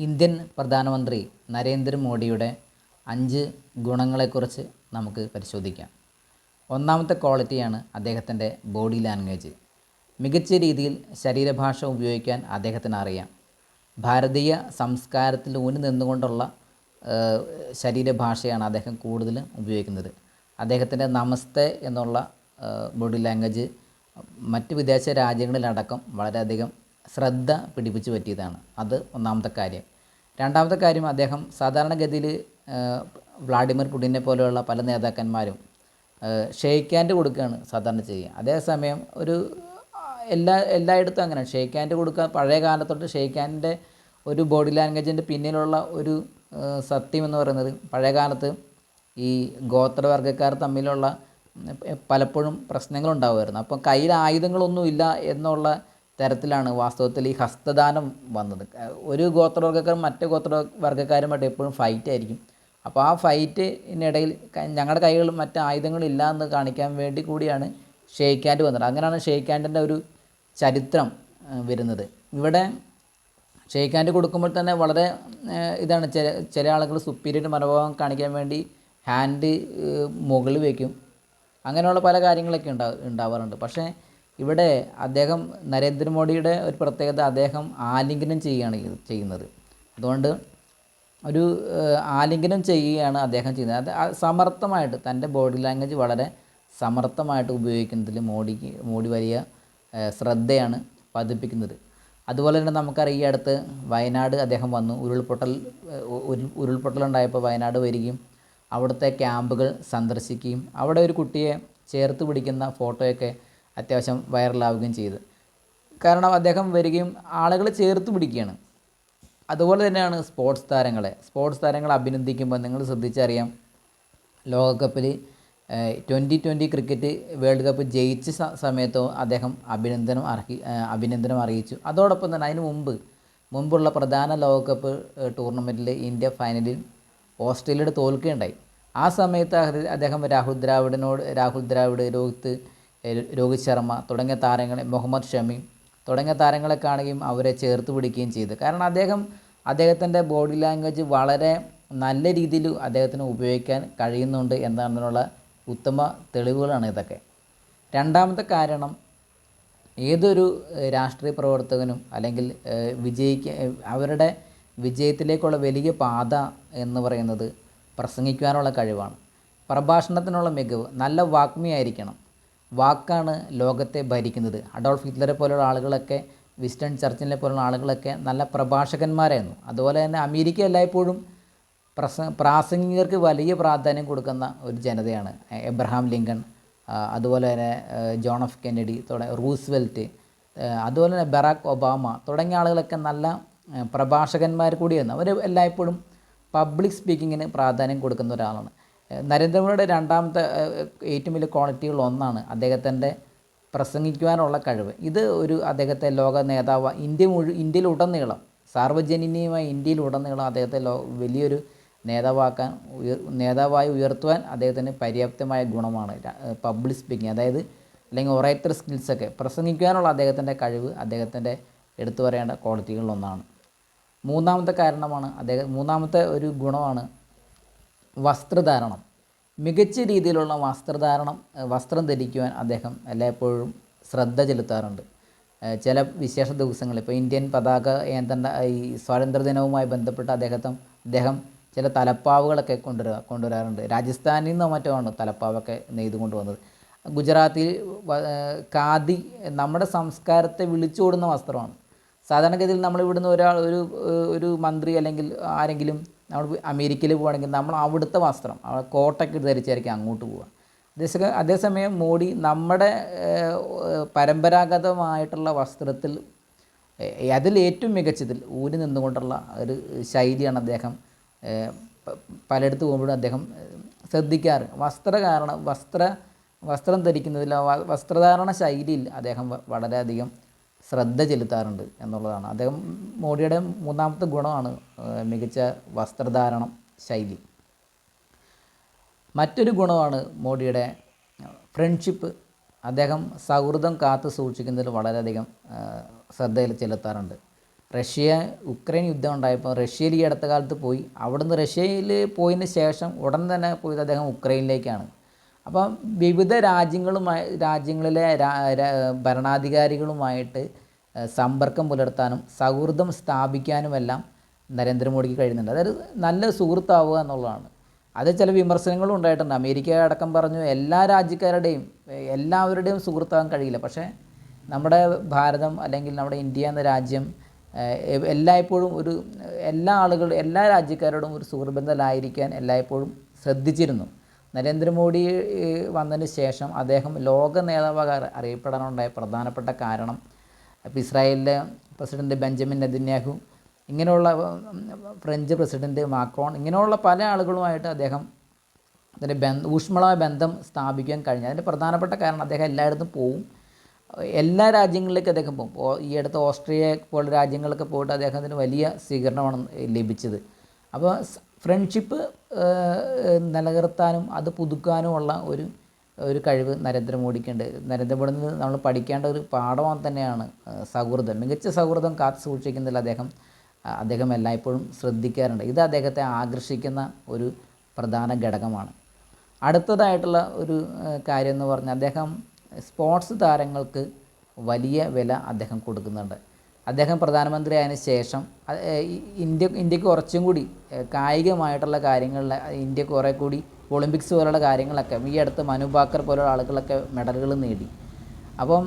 Indian പ്രധാനമന്ത്രി നരേന്ദ്രമോദിയുടെ അഞ്ച് ഗുണങ്ങളെക്കുറിച്ച് നമുക്ക് പരിശോധിക്കാം. ഒന്നാമത്തെ ക്വാളിറ്റിയാണ് അദ്ദേഹത്തിന്റെ ബോഡി ലാംഗ്വേജ്. മികച്ച രീതിയിൽ ശരീരഭാഷ ഉപയോഗിക്കാൻ അദ്ദേഹത്തിന് അറിയാം. ഭാരതീയ സംസ്കാരത്തിൽ ഊന്നി നിന്നുകൊണ്ടുള്ള ശരീരഭാഷയാണ് അദ്ദേഹം കൂടുതലും ഉപയോഗിക്കുന്നത്. അദ്ദേഹത്തിന്റെ നമസ്തേ എന്നുള്ള ബോഡി ലാംഗ്വേജ് മറ്റ് വിദേശ രാജ്യങ്ങളിലടക്കം വളരെയധികം ശ്രദ്ധ പിടിപ്പിച്ചു പറ്റിയതാണ്. അത് ഒന്നാമത്തെ കാര്യം. രണ്ടാമത്തെ കാര്യം അദ്ദേഹം സാധാരണഗതിയിൽ വ്ളാഡിമിർ പുടിനെ പോലെയുള്ള പല നേതാക്കന്മാരും ഷെയ്ക്ക് ഹാൻഡ് കൊടുക്കുകയാണ് സാധാരണ ചെയ്യുക. അതേസമയം ഒരു എല്ലാ എല്ലായിടത്തും അങ്ങനെ. ഷെയ്ക്ക് ഹാൻഡ് കൊടുക്കുക പഴയ കാലത്തോട്ട് ഷെയ്ക്ക് ഹാൻഡിന്റെ ഒരു ബോഡി ലാംഗ്വേജിന്റെ പിന്നിലുള്ള ഒരു സത്യം എന്ന് പറയുന്നത് പഴയ കാലത്ത് ഈ ഗോത്രവർഗക്കാർ തമ്മിലുള്ള പലപ്പോഴും പ്രശ്നങ്ങളുണ്ടാവുമായിരുന്നു. അപ്പം കയ്യിൽ ആയുധങ്ങളൊന്നുമില്ല എന്നുള്ള തരത്തിലാണ് വാസ്തവത്തിൽ ഈ ഹസ്തദാനം വന്നത്. ഒരു ഗോത്രവർഗക്കാരും മറ്റു ഗോത്രവർഗക്കാരുമായിട്ട് എപ്പോഴും ഫൈറ്റ് ആയിരിക്കും. അപ്പോൾ ആ ഫൈറ്റിനിടയിൽ ഞങ്ങളുടെ കൈകളിൽ മറ്റ് ആയുധങ്ങളില്ല എന്ന് കാണിക്കാൻ വേണ്ടി കൂടിയാണ് ഷെയ്ക്കാൻഡ് വന്നത്. അങ്ങനെയാണ് ഷെയ്ക്കാൻഡിന്റെ ഒരു ചരിത്രം വരുന്നത്. ഇവിടെ ഷെയ്ക്കാൻഡ് കൊടുക്കുമ്പോൾ തന്നെ വളരെ ഇതാണ് ചില ചില ആളുകൾ സുപ്പീരിയർ മനോഭാവം കാണിക്കാൻ വേണ്ടി ഹാൻഡ് മുകളിൽ വയ്ക്കും അങ്ങനെയുള്ള പല കാര്യങ്ങളൊക്കെ ഉണ്ടാ ഉണ്ടാവാറുണ്ട്. പക്ഷേ ഇവിടെ അദ്ദേഹം നരേന്ദ്രമോദിയുടെ ഒരു പ്രത്യേകത അദ്ദേഹം ആലിംഗനം ചെയ്യുകയാണ് ചെയ്യുന്നത്. അതുകൊണ്ട് ഒരു ആലിംഗനം ചെയ്യുകയാണ് അദ്ദേഹം ചെയ്യുന്നത്. അത് സമർത്ഥമായിട്ട് തന്റെ ബോഡി ലാംഗ്വേജ് വളരെ സമർത്ഥമായിട്ട് ഉപയോഗിക്കുന്നതിൽ മോഡിക്ക് മോഡി വലിയ ശ്രദ്ധയാണ് പതിപ്പിക്കുന്നത്. അതുപോലെ തന്നെ നമുക്കറിയാം അടുത്ത് വയനാട് അദ്ദേഹം വന്നു. ഉരുൾപൊട്ടൽ ഉരുൾപൊട്ടലുണ്ടായപ്പോൾ വയനാട് വരികയും അവിടുത്തെ ക്യാമ്പുകൾ സന്ദർശിക്കുകയും അവിടെ ഒരു കുട്ടിയെ ചേർത്ത് പിടിക്കുന്ന ഫോട്ടോയൊക്കെ അത്യാവശ്യം വൈറലാവുകയും ചെയ്ത്. കാരണം അദ്ദേഹം വരികയും ആളുകൾ ചേർത്ത് പിടിക്കുകയാണ്. അതുപോലെ തന്നെയാണ് സ്പോർട്സ് താരങ്ങളെ. സ്പോർട്സ് താരങ്ങളെ അഭിനന്ദിക്കുമ്പോൾ നിങ്ങൾ ശ്രദ്ധിച്ചറിയാം ലോകകപ്പിൽ twenty twenty cricket world cup ജയിച്ച സമയത്തോ അദ്ദേഹം അഭിനന്ദനം അർഹി അഭിനന്ദനം അറിയിച്ചു. അതോടൊപ്പം തന്നെ അതിന് മുമ്പ് മുമ്പുള്ള പ്രധാന ലോകകപ്പ് ടൂർണമെന്റിൽ ഇന്ത്യ ഫൈനലിൽ ഓസ്ട്രേലിയയുടെ തോൽക്കുകയുണ്ടായി. ആ സമയത്ത് അദ്ദേഹം രാഹുൽ ദ്രാവിഡിനോട് രാഹുൽ ദ്രാവിഡ് രോഹിത് രോഹിത് ശർമ്മ തുടങ്ങിയ താരങ്ങളെ മുഹമ്മദ് ഷമി തുടങ്ങിയ താരങ്ങളെ കാണുകയും അവരെ ചേർത്ത് പിടിക്കുകയും ചെയ്തു. കാരണം അദ്ദേഹം അദ്ദേഹത്തിന്റെ ബോഡി ലാംഗ്വേജ് വളരെ നല്ല രീതിയിൽ അദ്ദേഹത്തിന് ഉപയോഗിക്കാൻ കഴിയുന്നുണ്ട് എന്നതിനുള്ള ഉത്തമ തെളിവുകളാണ് ഇതൊക്കെ. രണ്ടാമത്തെ കാരണം ഏതൊരു രാഷ്ട്രീയ പ്രവർത്തകനും അല്ലെങ്കിൽ വിജയിക്ക അവരുടെ വിജയത്തിലേക്കുള്ള വലിയ പാത എന്ന് പറയുന്നത് പ്രസംഗിക്കുവാനുള്ള കഴിവാണ്. പ്രഭാഷണത്തിനുള്ള മികവ് നല്ല വാഗ്മിയായിരിക്കണം. വാക്കാണ് ലോകത്തെ ഭരിക്കുന്നത്. അഡോൾഫ് ഹിറ്റ്ലറെ പോലുള്ള ആളുകളൊക്കെ വിസ്റ്റൺ ചർച്ചിലിനെ പോലുള്ള ആളുകളൊക്കെ നല്ല പ്രഭാഷകന്മാരായിരുന്നു. അതുപോലെ തന്നെ അമേരിക്ക എല്ലായ്പ്പോഴും പ്രസ പ്രാസംഗികർക്ക് വലിയ പ്രാധാന്യം കൊടുക്കുന്ന ഒരു ജനതയാണ്. എബ്രഹാം ലിങ്കൺ അതുപോലെ തന്നെ ജോൺ എഫ് കെന്നഡി തുടങ്ങിയ റൂസ്വെൽറ്റ് അതുപോലെ തന്നെ ബറാക്ക് ഒബാമ തുടങ്ങിയ ആളുകളൊക്കെ നല്ല പ്രഭാഷകന്മാർ കൂടിയായിരുന്നു. അവർ എല്ലായ്പ്പോഴും പബ്ലിക് സ്പീക്കിങ്ങിന് പ്രാധാന്യം കൊടുക്കുന്ന ഒരാളാണ്. നരേന്ദ്രമോദിയുടെ രണ്ടാമത്തെ ഏറ്റവും വലിയ ക്വാളിറ്റികൾ ഒന്നാണ് അദ്ദേഹത്തിന്റെ പ്രസംഗിക്കുവാനുള്ള കഴിവ്. ഇത് ഒരു അദ്ദേഹത്തെ ലോക നേതാവ് ഇന്ത്യ മുഴു ഇന്ത്യയിലുടനീളം സാർവജനീയമായി ഇന്ത്യയിലുടനീളം അദ്ദേഹത്തെ ലോ വലിയൊരു നേതാവാക്കാൻ ഉയർ നേതാവായി ഉയർത്തുവാൻ അദ്ദേഹത്തിന് പര്യാപ്തമായ ഗുണമാണ് പബ്ലിക് സ്പീക്കിംഗ് അതായത് അല്ലെങ്കിൽ ഒറേറ്റർ സ്കിൽസൊക്കെ പ്രസംഗിക്കുവാനുള്ള അദ്ദേഹത്തിന്റെ കഴിവ് അദ്ദേഹത്തിന്റെ എടുത്തു പറയേണ്ട ക്വാളിറ്റികളിലൊന്നാണ് മൂന്നാമത്തെ കാരണമാണ് അദ്ദേഹം മൂന്നാമത്തെ ഒരു ഗുണമാണ് വസ്ത്രധാരണം. മികച്ച രീതിയിലുള്ള വസ്ത്രധാരണം വസ്ത്രം ധരിക്കുവാൻ അദ്ദേഹം എല്ലായ്പ്പോഴും ശ്രദ്ധ ചെലുത്താറുണ്ട്. ചില വിശേഷ ദിവസങ്ങളിൽ ഇപ്പോൾ ഇന്ത്യൻ പതാക ഏന്തണ്ട ഈ സ്വാതന്ത്ര്യദിനവുമായി ബന്ധപ്പെട്ട് അദ്ദേഹത്തെ അദ്ദേഹം ചില തലപ്പാവുകളൊക്കെ കൊണ്ടുവരാ കൊണ്ടുവരാറുണ്ട്. രാജസ്ഥാനിൽ നിന്നോ മറ്റോ ആണ് തലപ്പാവൊക്കെ നെയ്ത് കൊണ്ടുവന്നത്. ഗുജറാത്തിൽ ഖാദി നമ്മുടെ സംസ്കാരത്തെ വിളിച്ചോടുന്ന വസ്ത്രമാണ്. സാധാരണഗതിയിൽ നമ്മൾ ഇവിടുന്ന് ഒരാൾ ഒരു ഒരു മന്ത്രി അല്ലെങ്കിൽ ആരെങ്കിലും നമ്മൾ അമേരിക്കയിൽ പോവുകയാണെങ്കിൽ നമ്മൾ അവിടുത്തെ വസ്ത്രം അവിടെ കോട്ടൊക്കെ ധരിച്ചായിരിക്കും അങ്ങോട്ട് പോവുക. അതേസമയം അതേസമയം മോഡി നമ്മുടെ പരമ്പരാഗതമായിട്ടുള്ള വസ്ത്രത്തിൽ അതിൽ ഏറ്റവും മികച്ചതിൽ ഊരി നിന്നുകൊണ്ടുള്ള ഒരു ശൈലിയാണ് അദ്ദേഹം പലയിടത്ത് പോകുമ്പോഴും അദ്ദേഹം ശ്രദ്ധിക്കാറ്. വസ്ത്ര കാരണം വസ്ത്ര വസ്ത്രം ധരിക്കുന്നതിൽ വസ്ത്രധാരണ ശൈലിയിൽ അദ്ദേഹം വളരെയധികം ശ്രദ്ധ ചെലുത്താറുണ്ട് എന്നുള്ളതാണ്. അദ്ദേഹം മോഡിയുടെ മൂന്നാമത്തെ ഗുണമാണ് മികച്ച വസ്ത്രധാരണം ശൈലി. മറ്റൊരു ഗുണമാണ് മോഡിയുടെ ഫ്രണ്ട്ഷിപ്പ് അദ്ദേഹം സൗഹൃദം കാത്തു സൂക്ഷിക്കുന്നതിൽ വളരെയധികം ശ്രദ്ധയിൽ ചെലുത്താറുണ്ട്. റഷ്യ ഉക്രൈൻ യുദ്ധം ഉണ്ടായപ്പോൾ റഷ്യയിൽ ഈ അടുത്ത കാലത്ത് പോയി. അവിടുന്ന് റഷ്യയിൽ പോയതിന് ശേഷം ഉടൻ തന്നെ പോയത് അദ്ദേഹം ഉക്രൈനിലേക്കാണ്. അപ്പം വിവിധ രാജ്യങ്ങളുമായി രാജ്യങ്ങളിലെ ഭരണാധികാരികളുമായിട്ട് സമ്പർക്കം പുലർത്താനും സൗഹൃദം സ്ഥാപിക്കാനുമെല്ലാം നരേന്ദ്രമോദിക്ക് കഴിയുന്നുണ്ട്. അതായത് നല്ല സുഹൃത്താവുക എന്നുള്ളതാണ്. അത് ചില വിമർശനങ്ങളും ഉണ്ടായിട്ടുണ്ട്. അമേരിക്ക അടക്കം പറഞ്ഞു എല്ലാ രാജ്യക്കാരുടെയും എല്ലാവരുടെയും സുഹൃത്താകാൻ കഴിയില്ല. പക്ഷേ നമ്മുടെ ഭാരതം അല്ലെങ്കിൽ നമ്മുടെ ഇന്ത്യ എന്ന രാജ്യം എല്ലായ്പ്പോഴും ഒരു എല്ലാ ആളുകളും എല്ലാ രാജ്യക്കാരോടും ഒരു സുഹൃബന്ധലായിരിക്കാൻ എല്ലായ്പ്പോഴും ശ്രദ്ധിച്ചിരുന്നു. നരേന്ദ്രമോദി വന്നതിന് ശേഷം അദ്ദേഹം ലോക നേതാവായി അറിയപ്പെടാനുണ്ടായ പ്രധാനപ്പെട്ട കാരണം ഇപ്പോൾ ഇസ്രായേലിലെ പ്രസിഡന്റ് ബെഞ്ചമിൻ നെതന്യാഹു ഇങ്ങനെയുള്ള ഫ്രഞ്ച് പ്രസിഡന്റ് മാക്രോൺ ഇങ്ങനെയുള്ള പല ആളുകളുമായിട്ട് അദ്ദേഹം അതിന്റെ ബന്ധ ഊഷ്മളമായ ബന്ധം സ്ഥാപിക്കാൻ കഴിഞ്ഞു. അതിന്റെ പ്രധാനപ്പെട്ട കാരണം അദ്ദേഹം എല്ലായിടത്തും പോവും. എല്ലാ രാജ്യങ്ങളിലേക്കും അദ്ദേഹം പോകും ഈ അടുത്ത് ഓസ്ട്രിയ പോലുള്ള രാജ്യങ്ങളിലൊക്കെ പോയിട്ട് അദ്ദേഹത്തിന് വലിയ സ്വീകരണമാണ് ലഭിച്ചത്. അപ്പോൾ ഫ്രണ്ട്ഷിപ്പ് നിലനിർത്താനും അത് പുതുക്കാനുമുള്ള ഒരു ഒരു കഴിവ് നരേന്ദ്രമോദിക്കുണ്ട്. നരേന്ദ്രമോദിയിൽ നിന്ന് നമ്മൾ പഠിക്കേണ്ട ഒരു പാഠം തന്നെയാണ് സൗഹൃദം. മികച്ച സൗഹൃദം കാത്തു സൂക്ഷിക്കുന്നതിൽ അദ്ദേഹം അദ്ദേഹം എല്ലായ്പ്പോഴും ശ്രദ്ധിക്കാറുണ്ട്. ഇത് അദ്ദേഹത്തെ ആകർഷിക്കുന്ന ഒരു പ്രധാന ഘടകമാണ്. അടുത്തതായിട്ടുള്ള ഒരു കാര്യം എന്ന് പറഞ്ഞാൽ അദ്ദേഹം സ്പോർട്സ് താരങ്ങൾക്ക് വലിയ വില അദ്ദേഹം കൊടുക്കുന്നുണ്ട്. അദ്ദേഹം പ്രധാനമന്ത്രി ആയതിനു ശേഷം ഇന്ത്യ ഇന്ത്യയ്ക്ക് കുറച്ചും കൂടി കായികമായിട്ടുള്ള കാര്യങ്ങളിൽ ഇന്ത്യ കുറേ കൂടി ഒളിമ്പിക്സ് പോലുള്ള കാര്യങ്ങളൊക്കെ ഈ അടുത്ത് മനു ഭാക്കർ പോലുള്ള ആളുകളൊക്കെ മെഡലുകൾ നേടി. അപ്പം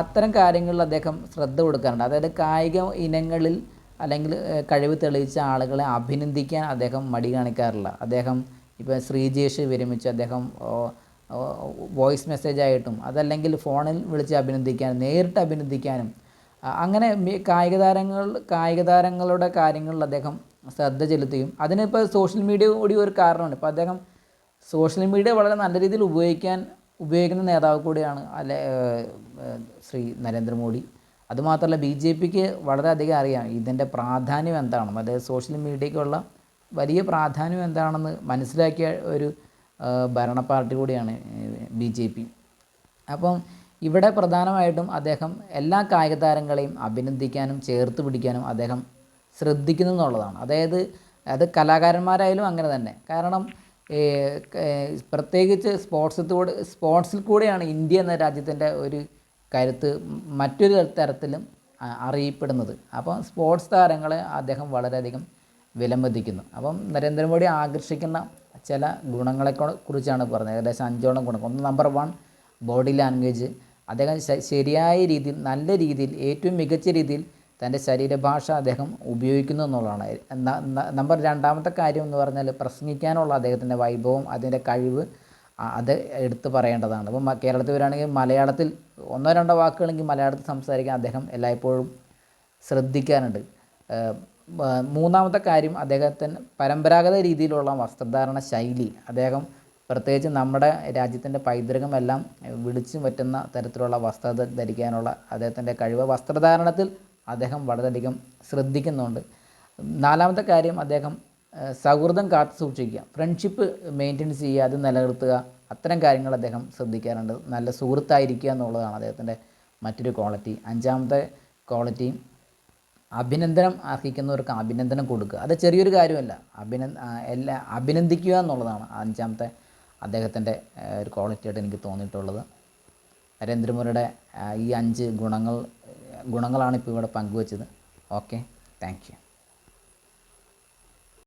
അത്തരം കാര്യങ്ങളിൽ അദ്ദേഹം ശ്രദ്ധ കൊടുക്കാറുണ്ട്. അതായത് കായിക ഇനങ്ങളിൽ അല്ലെങ്കിൽ കഴിവ് തെളിയിച്ച ആളുകളെ അഭിനന്ദിക്കാൻ അദ്ദേഹം മടി കാണിക്കാറില്ല. അദ്ദേഹം ഇപ്പോൾ ശ്രീജേഷ് വിരമിച്ച് അദ്ദേഹം വോയിസ് മെസ്സേജായിട്ടും അതല്ലെങ്കിൽ ഫോണിൽ വിളിച്ച് അഭിനന്ദിക്കാനും നേരിട്ട് അഭിനന്ദിക്കാനും അങ്ങനെ കായിക താരങ്ങൾ കായിക താരങ്ങളുടെ കാര്യങ്ങളിൽ അദ്ദേഹം ശ്രദ്ധ ചെലുത്തുകയും അതിനിപ്പോൾ സോഷ്യൽ മീഡിയ കൂടി ഒരു കാരണമാണ്. ഇപ്പോൾ അദ്ദേഹം സോഷ്യൽ മീഡിയ വളരെ നല്ല രീതിയിൽ ഉപയോഗിക്കാൻ ഉപയോഗിക്കുന്ന നേതാവ് കൂടിയാണ് അല്ലെ ശ്രീ നരേന്ദ്രമോദി. അതുമാത്രമല്ല ബി ജെ പിക്ക് വളരെയധികം അറിയാം ഇതിന്റെ പ്രാധാന്യം എന്താണെന്ന്. അതായത് സോഷ്യൽ മീഡിയയ്ക്കുള്ള വലിയ പ്രാധാന്യം എന്താണെന്ന് മനസ്സിലാക്കിയ ഒരു ഭരണ പാർട്ടി കൂടിയാണ് ബി ജെ പി. അപ്പം ഇവിടെ പ്രധാനമായിട്ടും അദ്ദേഹം എല്ലാ കായിക താരങ്ങളെയും അഭിനന്ദിക്കാനും ചേർത്ത് പിടിക്കാനും അദ്ദേഹം ശ്രദ്ധിക്കുന്നു എന്നുള്ളതാണ്. അതായത് അത് കലാകാരന്മാരായാലും അങ്ങനെ തന്നെ. കാരണം പ്രത്യേകിച്ച് സ്പോർട്സിൽ കൂടെ സ്പോർട്സിൽ കൂടെയാണ് ഇന്ത്യ എന്ന രാജ്യത്തിന്റെ ഒരു കരുത്ത് മറ്റൊരു തരത്തിലും അറിയപ്പെടുന്നത്. അപ്പം സ്പോർട്സ് താരങ്ങളെ അദ്ദേഹം വളരെയധികം വിലമതിക്കുന്നു. അപ്പം നരേന്ദ്രമോദി ആകർഷിക്കുന്ന ചില ഗുണങ്ങളെ കുറിച്ചാണ് പറഞ്ഞത്. ഏകദേശം അഞ്ചോളം ഗുണങ്ങൾ. ഒന്ന് നമ്പർ വൺ ബോഡി ലാംഗ്വേജ് അദ്ദേഹം ശരിയായ രീതിയിൽ നല്ല രീതിയിൽ ഏറ്റവും മികച്ച രീതിയിൽ തന്റെ ശരീരഭാഷ അദ്ദേഹം ഉപയോഗിക്കുന്നു എന്നുള്ളതാണ്. നമ്പർ രണ്ടാമത്തെ കാര്യം എന്ന് പറഞ്ഞാൽ പ്രസംഗിക്കാനുള്ള അദ്ദേഹത്തിന്റെ വൈഭവം അതിന്റെ കഴിവ് അത് എടുത്തു പറയേണ്ടതാണ്. അപ്പം കേരളത്തിൽ വരികയാണെങ്കിൽ മലയാളത്തിൽ ഒന്നോ രണ്ടോ വാക്കുകളെങ്കിൽ മലയാളത്തിൽ സംസാരിക്കാൻ അദ്ദേഹം എല്ലായ്പ്പോഴും ശ്രദ്ധിക്കാറുണ്ട്. മൂന്നാമത്തെ കാര്യം അദ്ദേഹത്തിന് പരമ്പരാഗത രീതിയിലുള്ള വസ്ത്രധാരണ ശൈലി. അദ്ദേഹം പ്രത്യേകിച്ച് നമ്മുടെ രാജ്യത്തിന്റെ പൈതൃകമെല്ലാം വിളിച്ചു പറ്റുന്ന തരത്തിലുള്ള വസ്ത്ര ധരിക്കാനുള്ള അദ്ദേഹത്തിന്റെ കഴിവ്. വസ്ത്രധാരണത്തിൽ അദ്ദേഹം വളരെയധികം ശ്രദ്ധിക്കുന്നുണ്ട്. നാലാമത്തെ കാര്യം അദ്ദേഹം സൗഹൃദം കാത്തു സൂക്ഷിക്കുക. ഫ്രണ്ട്ഷിപ്പ് മെയിന്റെയിൻ ചെയ്യുക അത് നിലനിർത്തുക. അത്തരം കാര്യങ്ങൾ അദ്ദേഹം ശ്രദ്ധിക്കാറുണ്ട്. നല്ല സുഹൃത്തായിരിക്കുക എന്നുള്ളതാണ് അദ്ദേഹത്തിന്റെ മറ്റൊരു ക്വാളിറ്റി അഞ്ചാമത്തെ ക്വാളിറ്റി അഭിനന്ദനം അർഹിക്കുന്നവർക്ക് അഭിനന്ദനം കൊടുക്കുക. അത് ചെറിയൊരു കാര്യമല്ല. അഭിനന്ദ എല്ലാ അഭിനന്ദിക്കുക എന്നുള്ളതാണ് അഞ്ചാമത്തെ അദ്ദേഹത്തിന്റെ ഒരു ക്വാളിറ്റി ആയിട്ട് എനിക്ക് തോന്നിയിട്ടുള്ളത്. നരേന്ദ്രമോദിയുടെ ഈ അഞ്ച് ഗുണങ്ങൾ ഗുണങ്ങളാണ് ഇപ്പോൾ ഇവിടെ പങ്കുവച്ചത്. Okay thank you